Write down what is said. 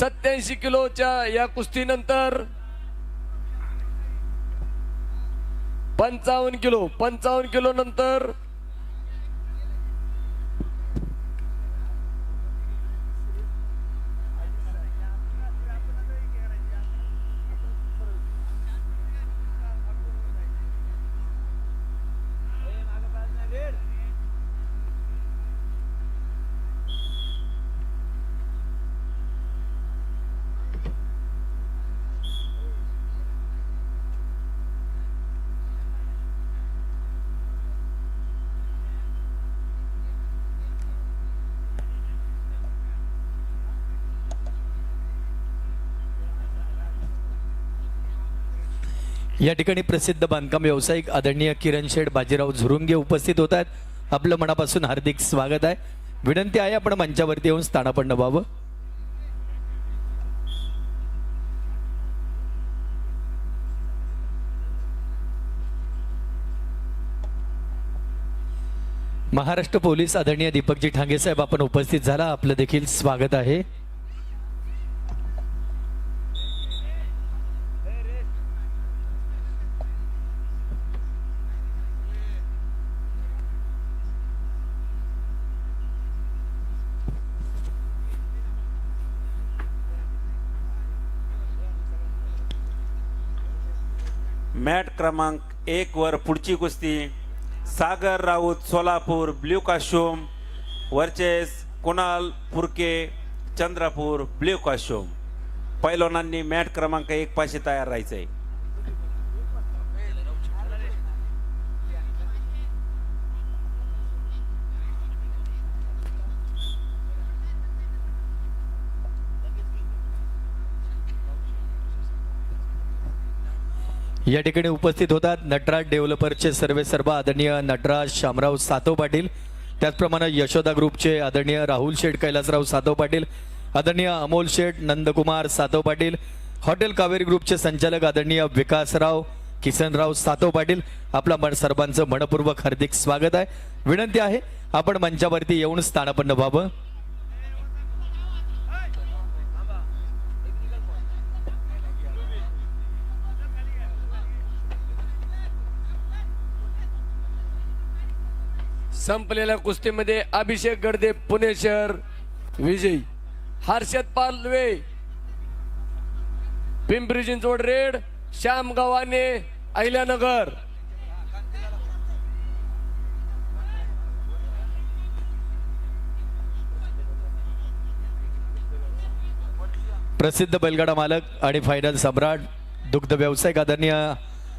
सत्याऐंशी किलोच्या या कुस्तीनंतर पंचावन्न किलो पंचावन्न किलो नंतर या ठिकाणी प्रसिद्ध बांधकाम व्यावसायिक आदरणीय किरण शेठ बाजीराव झुरुंगे उपस्थित होत आहेत. आपलं मनापासून हार्दिक स्वागत आहे. विनंती आहे आपण मंचावरती येऊन स्थानापन्न व्हावं. महाराष्ट्र पोलीस आदरणीय दीपकजी ठांगे साहेब आपण उपस्थित झाला. आपलं देखील स्वागत आहे. मॅट क्रमांक एक वर पुढची कुस्ती. सागर राऊत सोलापूर ब्ल्यू काशोम वर्चेस कुणाल पुरके चंद्रपूर ब्ल्यू काशोम पैलवानांनी मॅट क्रमांक एक पाशी तयार राहायचं आहे या ठिकाणी उपस्थित होतात नटराज डेव्हलपरचे सर्वे सर्व आदरणीय नटराज शामराव सातव पाटील त्याचप्रमाणे यशोदा ग्रुपचे आदरणीय राहुल शेठ कैलासराव सातव पाटील आदरणीय अमोल शेठ नंदकुमार सातव पाटील हॉटेल कावेरी ग्रुपचे संचालक आदरणीय विकासराव किसनराव सातव पाटील आपला मन सर्वांचं मनपूर्वक हार्दिक स्वागत आहे. विनंती आहे आपण मंचावरती येऊन स्थानापन्न व्हावं. संपलेल्या कुस्तीमध्ये अभिषेक गडदे पुणे शहर विजयी. हर्षद पालवे पिंपरी चिंचवड रेड श्याम गव्हाणे अहिल्यानगर. प्रसिद्ध बैलगाडा मालक आणि फायनल सम्राट दुग्ध व्यावसायिक आदरणीय